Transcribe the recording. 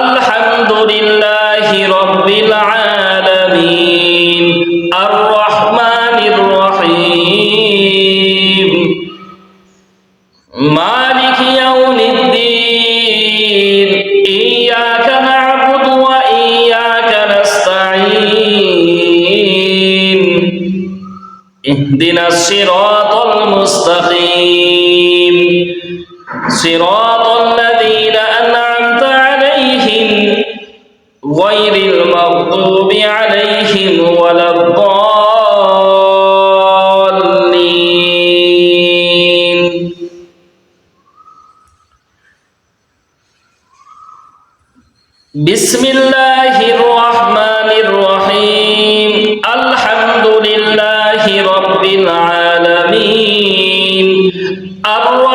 আলহামদুলিল্লাহি রব্বিল আলামিন আর রহমানির রহিম। মালিক ইয়াউমিদ্দিন ইয়াকা না'বুদু ওয়া ইয়াকা নাস্তাঈন। সিরাত غير المغضوب عليهم ولا الضالين بسم الله الرحمن الرحيم الحمد لله رب العالمين الرحمن